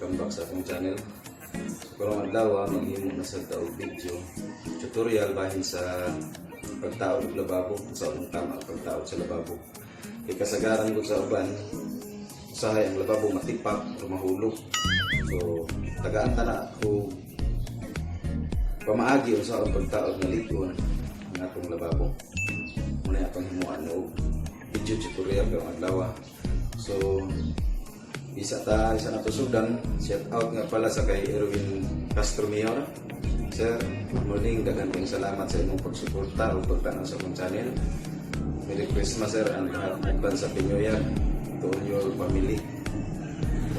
welcome back sa akong channel. Karong adlaw maghimo na sa taog video tutorial bahin sa pagtaod og lababo sa unang tama ang pagtaod sa lababo. Kay kasagaran ko sa uban usahay ang lababo matipak o mahulog. So tagaan ta na ko pamaagi usa ang pagtaod nga ligon ng atong lababo. Muna atong himuan og video tutorial karong adlaw. So isa ta isa na to sudan shout out nga pala sa kay Erwin Castro Mayor Sir, good morning. Daghang salamat sa imong pagsuporta o pagtanaw sa akong channel. Merry Christmas, sir, and advance Happy New Year to all your family.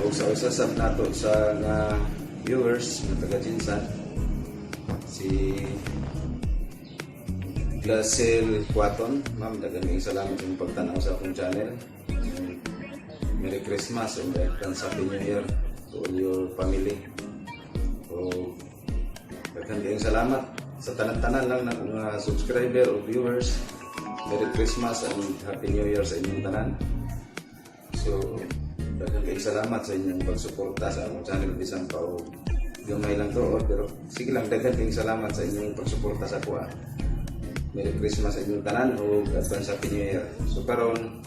O sa usasap nato sa nga viewers na taga Jinsan, si Glasel Quaton. Ma'am, daghang salamat sa imong pagtanaw sa akong channel. Merry Christmas and advance Happy New Year to all your family. So, Daghan salamat sa tanan-tanan lang na mga subscriber o viewers. Merry Christmas and Happy New Year sa inyong tanan. So, daghan salamat sa inyong pagsuporta sa among channel bisan pa o gamay lang to oh, pero sige lang daghan salamat sa inyong pagsuporta sa kuha. Merry Christmas sa inyong tanan o advance Happy New Year. So karon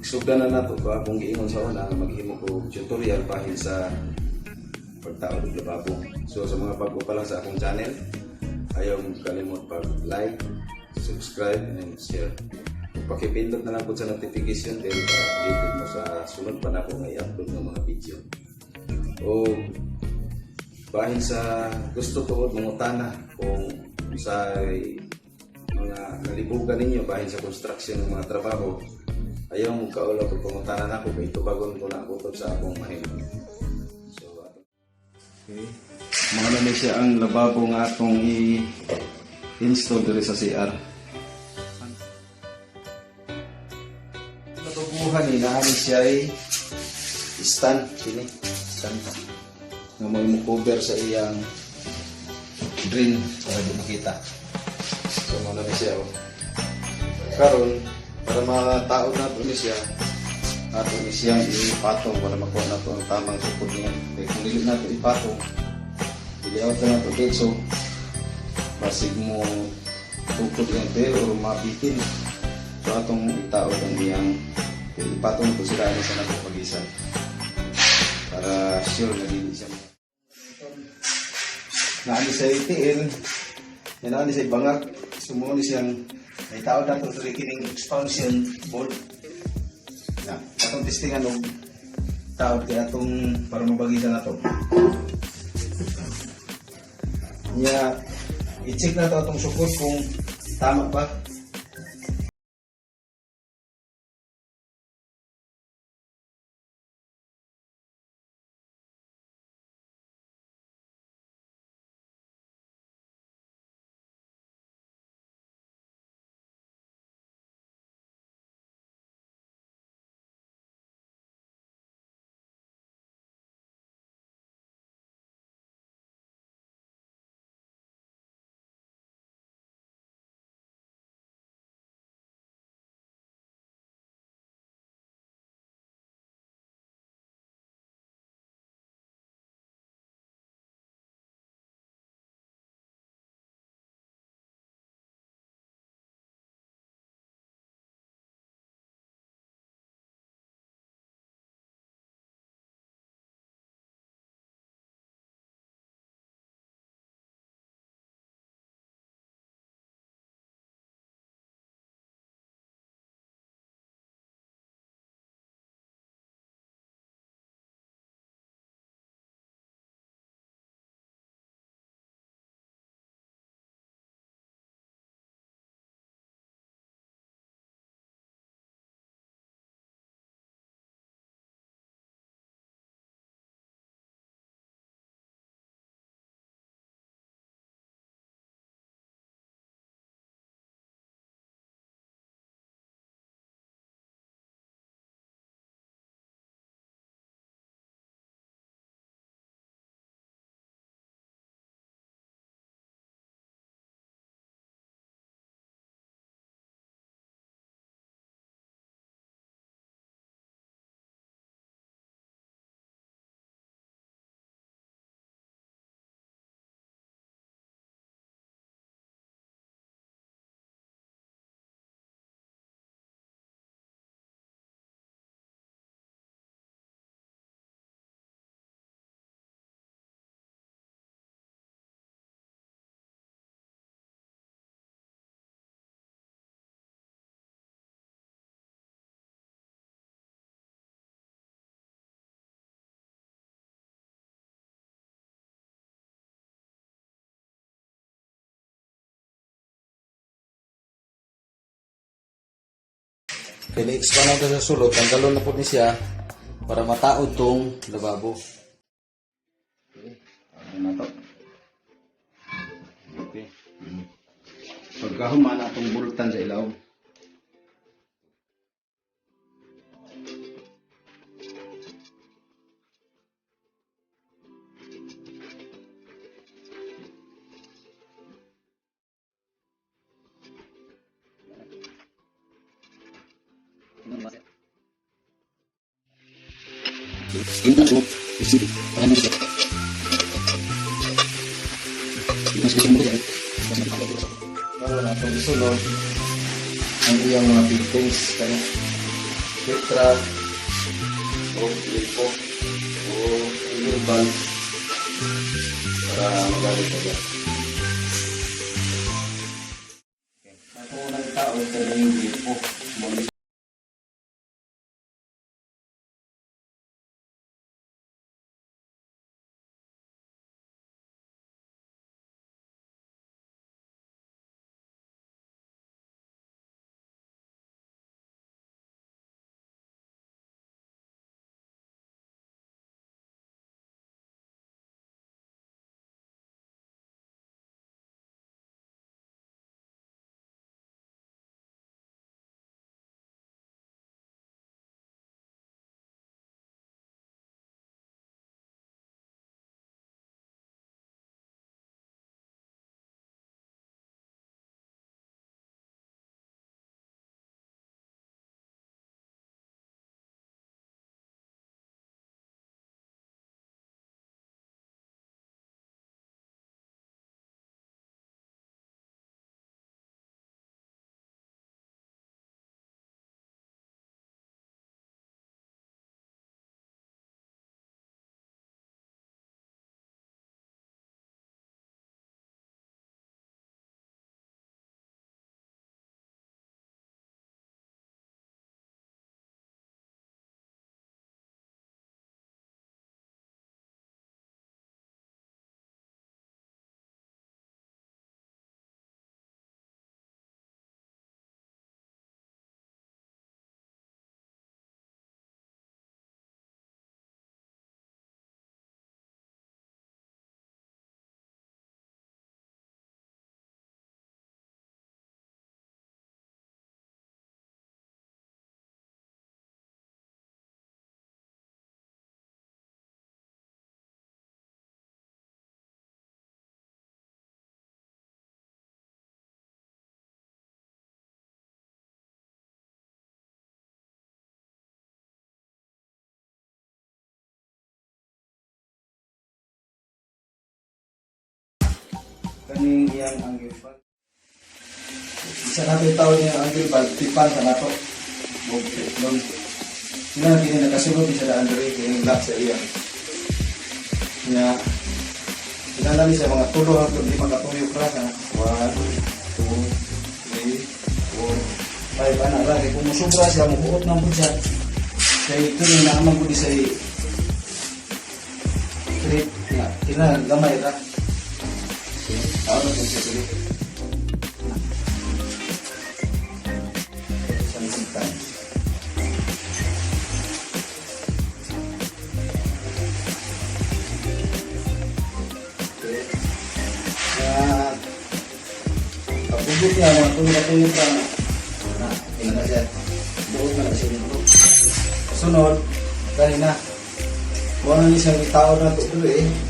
magsugdan na nato ba kung giingon sa una maghimo ko tutorial bahin sa pagtaod ng lababo. So sa mga bago pa lang sa akong channel, ayaw mo kalimot pag-like, subscribe, and share. Pakipindot na lang po sa notification bell para updated mo sa sunod pa na akong i-upload ng mga video. O bahin sa gusto ko mangutana kung sa mga nalibugan ninyo bahin sa construction ng mga trabaho ayaw mo kaula pag pangutana na ako kay tubagon ko na ako sa akong mahimong. So, ato. Okay. Mga na siya ang lababo nga atong i-install diri sa CR. Natubuhan ni naani siya ay stand sini stand nga mo mo cover sa iyang drain para di makita. So mo na siya oh. Karon para mataod na to ni siya ato ni siyang ipatong para makuha na ang tamang sukod niya. Kaya kung dili na to ipatong, iliawat na na to dito. Basig mo tukod yung bell or mabitin. So atong itaod ang iyang ipatong ko sila ano sa nagpapagisan. Para sure na hindi siya. Naani sa itiil, yan naani sa bangag, sumuni siyang may tao na to sa kining expansion board. Na atong testingan og tawag kay atong para mabagisan nato niya i-check na to atong sukot kung tama ba Pili-expand na ito sa sulod. Tanggalon na po ni siya para mataod tong lababo. Okay. Ano na to? Okay. Pagkahuman na itong bultan sa ilaw. Ano na itong isunod ang iyang mga fittings kaya. Petra o o Ilban para magalit dyan. Kaning iyang angle bag. Isa natin tao niya ang angle bag, tipan sa nato. Tiplon. Sila kini nakasunod sa Andre, kini lock sa iya. Nga, kinala ni sa mga tulo hangtod di makatuyo ka na. One, two, three, four, five. Anak lagi, kung musubra siya, mubuot ng budya. Kaya ito yung naamang ko di sa trip. Nga, kinala, gamay ra. Siya sige. Sansitan. Okay. At pagbugot niya, mga tulong-tulong ka na. Tingnan na siya. Buot na kasi nito. Sunod, kanina. Kung ano niya siyang tao na ito eh.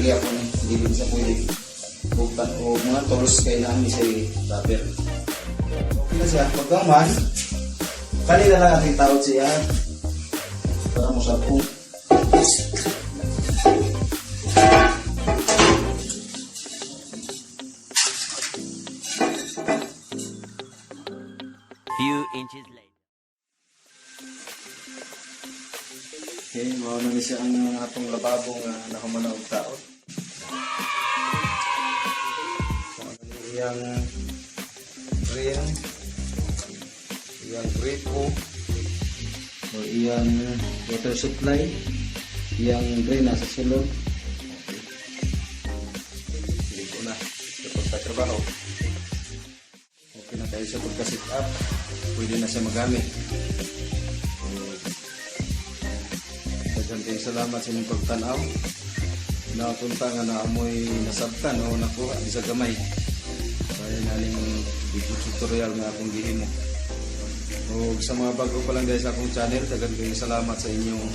lagi ako ni hindi din sa pwede. Bugtan o mga tools kailangan ni sa rubber okay na siya. Pagkaman kanila lang ating tarot siya. Para mo sa kung few inches later. Okay, mao na ni siya ang atong lababo nga nakamanaog taot. Iyang ring, iyang gripo, o iyang water supply, iyang drain nasa sulod. Okay. Ligo na. Sa trabaho. Okay na tayo sa pagka-sit up. Pwede na siya magamit. Daghang salamat sa inyong pagtanaw. Napunta nga na amoy nasabtan o nakuha sa gamay. Kaya naling video tutorial nga akong gihimo. O sa mga bago pa lang guys akong channel, daghang kayong salamat sa inyong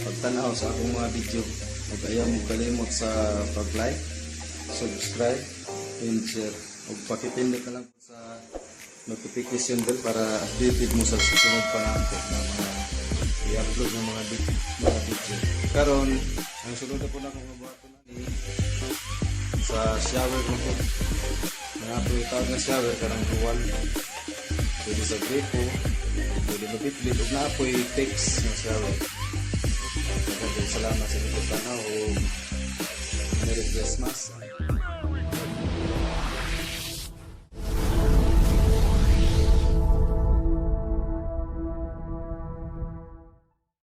pagtanaw sa akong mga video. Huwag ayaw mo kalimot sa pag-like, subscribe, and share. Huwag pakipindot na lang sa notification bell para updated mo sa susunod pa natin na mga i-upload ng mga, vid- mga video. Karon, ang sunod na po na na ni sa shower ko po. Mga po itawag na shower, karang duwal. Pwede sa gripo, pwede mabitlit, ug na po text na shower. Maraming salamat sa inyong pagtanaw o Merry Christmas.